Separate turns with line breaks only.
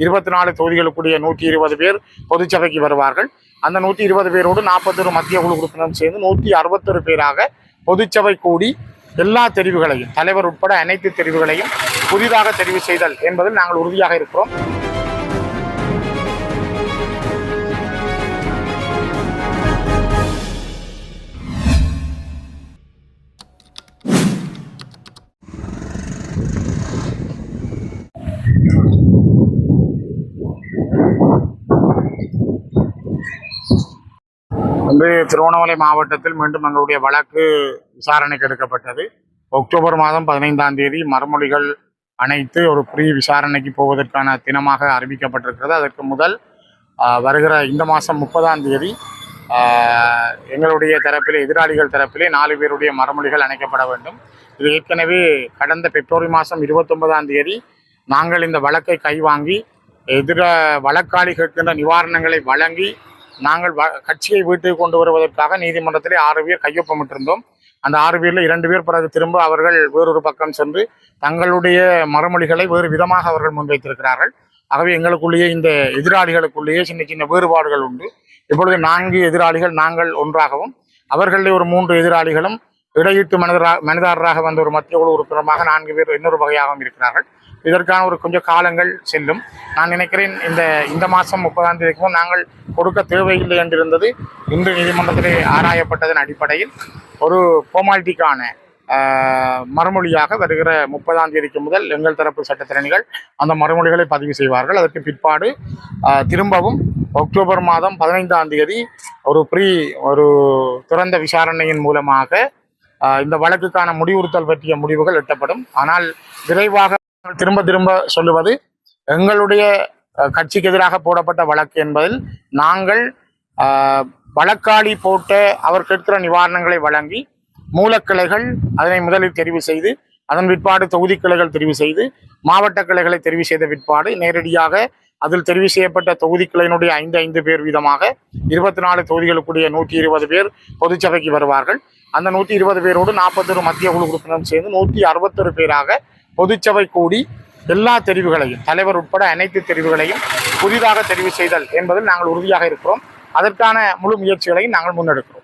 இருபத்தி நாலு தொகுதிகளுக்குரிய நூற்றி இருபது பேர் பொதுச்சபைக்கு வருவார்கள். அந்த நூற்றி இருபது பேரோடு நாற்பத்தொரு மத்திய குழு உறுப்பினரும் சேர்ந்து நூற்றி அறுபத்தொரு பேராக பொதுச்சபை கூடி எல்லா தெரிவுகளையும் தலைவர் உட்பட அனைத்து தெரிவுகளையும் புதிதாக தெரிவு செய்தல் என்பதில் நாங்கள் உறுதியாக இருக்கிறோம். வந்து திருவண்ணாமலை மாவட்டத்தில் மீண்டும் எங்களுடைய வழக்கு விசாரணைக்கு எடுக்கப்பட்டது. அக்டோபர் மாதம் பதினைந்தாம் தேதி மறுமொழிகள் அனைத்து ஒரு ப்ரீ விசாரணைக்கு போவதற்கான தினமாக அறிவிக்கப்பட்டிருக்கிறது. அதற்கு முதல் வருகிற இந்த மாதம் முப்பதாம் தேதி எங்களுடைய தரப்பிலே எதிராளிகள் தரப்பிலே நாலு பேருடைய மறுமொழிகள் அணைக்கப்பட வேண்டும். இது ஏற்கனவே கடந்த பிப்ரவரி மாதம் இருபத்தொன்பதாம் தேதி நாங்கள் இந்த வழக்கை கைவாங்கி எதிர வழக்காளி கேட்கின்ற நிவாரணங்களை வழங்கி நாங்கள் வ- கட்சியை வீட்டுக்கு கொண்டு வருவதற்காக நீதிமன்றத்திலே ஆறு பேர் கையொப்பமிட்டிருந்தோம். அந்த ஆறு பேரில் இரண்டு பேர் பிறகு திரும்ப அவர்கள் வேறொரு பக்கம் சென்று தங்களுடைய மறுமொழிகளை வேறு விதமாக அவர்கள் முன்வைத்திருக்கிறார்கள். ஆகவே எங்களுக்குள்ளேயே இந்த எதிராளிகளுக்குள்ளேயே சின்ன சின்ன வேறுபாடுகள் உண்டு. இப்பொழுது நான்கு எதிராளிகள் நாங்கள் ஒன்றாகவும் அவர்களிலே ஒரு மூன்று எதிராளிகளும் இடையீட்டு மனிதரா மனிதாரராக வந்த ஒரு மத்திய குழு உறுப்பினருமாக நான்கு பேர் இன்னொரு வகையாகவும் இருக்கிறார்கள். இதற்கான ஒரு கொஞ்சம் காலங்கள் செல்லும். நான் நினைக்கிறேன் இந்த இந்த மாதம் முப்பதாம் தேதிக்கும் நாங்கள் கொடுக்க தேவையில்லை என்றிருந்தது இன்று நீதிமன்றத்திலே ஆராயப்பட்டதன் அடிப்படையில் ஒரு ஃபார்மாலிட்டிக்கான மறுமொழியாக வருகிற முப்பதாம் தேதிக்கு முதல் எங்கள் தரப்பு சட்டத்திறனிகள் அந்த மறுமொழிகளை பதிவு செய்வார்கள். அதற்கு பிற்பாடு ஆஹ், திரும்பவும் அக்டோபர் மாதம் பதினைந்தாம் தேதி ஒரு ப்ரீ ஒரு திறந்த விசாரணையின் மூலமாக இந்த வழக்குக்கான முடிவுறுத்தல் பற்றிய முடிவுகள் எட்டப்படும். ஆனால் விரைவாக திரும்ப திரும்ப சொல்லுவது எங்களுடைய கட்சிக்கு எதிராக போடப்பட்ட வழக்கு என்பதில் நாங்கள் வழக்காளி போட்ட அவர் கேட்கிற நிவாரணங்களை வழங்கி மூலக்கிளைகள் அதனை முதலில் தெரிவு செய்து அதன் விற்பாடு தொகுதி கிளைகள் தெரிவு செய்து மாவட்ட கிளைகளை தெரிவு செய்த விற்பாடு நேரடியாக அதில் தெரிவு செய்யப்பட்ட தொகுதி கிளையினுடைய ஐந்து ஐந்து பேர் வீதமாக இருபத்தி நாலு தொகுதிகளுக்குரிய நூற்றி இருபது பேர் பொதுச்சபைக்கு வருவார்கள். அந்த நூற்றி இருபது பேரோடு நாற்பத்தொரு மத்திய குழு உறுப்பினரும் சேர்ந்து நூற்றி அறுபத்தொரு பேராக பொதுச்சபை கூடி எல்லா தெரிவுகளையும் தலைவர் உட்பட அனைத்து தெரிவுகளையும் புதிதாக தெரிவு செய்தல் என்பதில் நாங்கள் உறுதியாக இருக்கிறோம். அதற்கான முழு முயற்சிகளையும் நாங்கள் முன்னெடுக்கிறோம்.